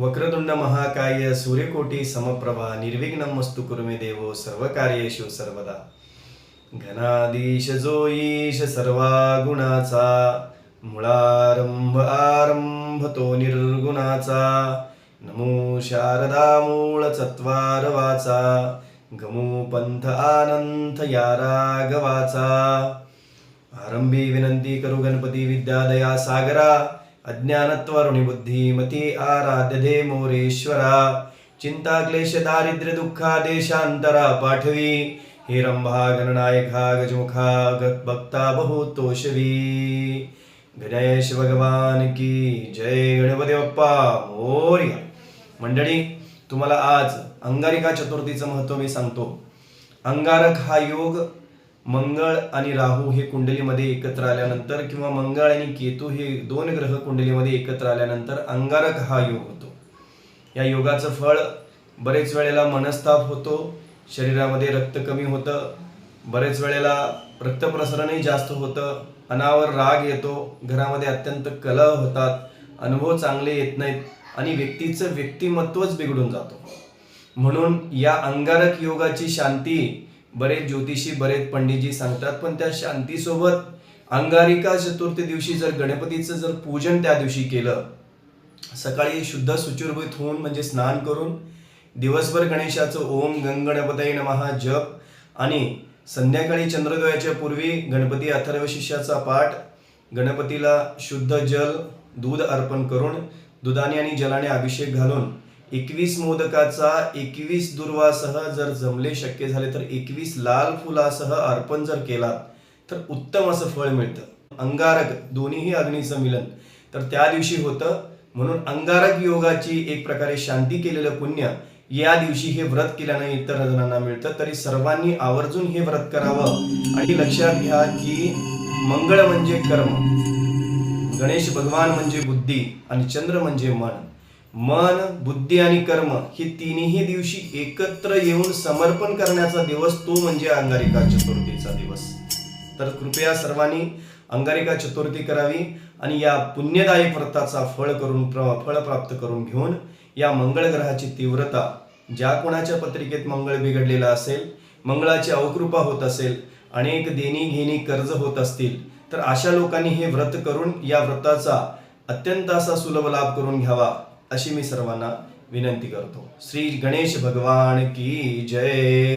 वक्रतुंड महाकाय सूर्यकोटी समप्रभा निर्विघ्नं मस्तु कुरु देवो सर्व सर्वकार्येषु सर्वदा। घनाधीश जो ईश सर्वा गुणाचा मुळारंभ आरंभ तो निर्गुणाचा। नमो शारदा मूळ चत्वार वाचा गमो पंथ आनंद या आरंभी विनंती करू गणपती विद्यादया सागरा अज्ञानत्वरुणी बुद्धिमती आराध्य मोरेश्वरा। चिंता क्लेश दारिद्र्य दुःखा देशांतरा पाठवी। हे रंभा गणनायका गजमुखा ग- भक्ता बहुतोषवी। गणेश भगवान की जय गणपती बाप्पा मोर्या। मंडळी तुम्हाला आज अंगारिका चतुर्थीचं महत्त्व मी सांगतो. अंगारक हा योग मंगळ आणि राहू हे कुंडलीमध्ये एकत्र आल्यानंतर किंवा मंगळ आणि केतू हे दोन ग्रह कुंडलीमध्ये एकत्र आल्यानंतर अंगारक हा योग होतो. या योगाचं फळ बरेच वेळेला मनस्ताप होतो शरीरामध्ये रक्त कमी होतं बरेच वेळेला रक्तप्रसरणही जास्त होतं अनावर राग येतो घरामध्ये अत्यंत कलह होतात अनुभव चांगले येत नाहीत आणि व्यक्तीचं व्यक्तिमत्वच बिघडून जातो. म्हणून या अंगारक योगाची शांती बरेच ज्योतिषी बरेच पंडितजी सांगतात पण त्या शांतीसोबत अंगारिका चतुर्थी दिवशी जर गणपतीचं जर पूजन त्या दिवशी केलं सकाळी शुद्ध सुचुरभूत होऊन म्हणजे स्नान करून दिवसभर गणेशाचं ओम गंगणपतये नमहा जप आणि संध्याकाळी चंद्रोदयाच्या पूर्वी गणपती अथर्व शिष्याचा पाठ गणपतीला शुद्ध जल दूध अर्पण करून दुधाने आणि जलाने अभिषेक घालून एकवीस मोदकाचा एकवीस दुर्वासह जर जमले शक्य झाले तर एकवीस लाल फुलासह अर्पण जर केला तर उत्तम असं फळ मिळतं. अंगारक दोन्हीही अग्नीचं मिलन तर त्या दिवशी होतं म्हणून अंगारक योगाची एक प्रकारे शांती केलेलं पुण्य या दिवशी हे व्रत केल्याने इतर जणांना मिळतं. तरी सर्वांनी आवर्जून हे व्रत करावं. आणि लक्षात घ्या की मंगळ म्हणजे कर्म. गणेश भगवान म्हणजे बुद्धी आणि चंद्र म्हणजे मन. मन बुद्धी आणि कर्म ही तिन्ही दिवशी एकत्र येऊन समर्पण करण्याचा दिवस तो म्हणजे अंगारिका चतुर्थीचा दिवस. तर कृपया सर्वांनी अंगारिका चतुर्थी करावी आणि या पुण्यदायी व्रताचा फळ करून प्र- फळ प्राप्त करून घेऊन या मंगळ ग्रहाची तीव्रता ज्या कोणाच्या पत्रिकेत मंगळ बिघडलेला असेल मंगळाची अवकृपा होत असेल अनेक देणी घेणी कर्ज होत असतील तर अशा लोकांनी हे व्रत करून या व्रताचा अत्यंत असा सुलभ लाभ करून घ्यावा. अशी मी सर्वांना विनंती करतो श्री गणेश भगवान की जय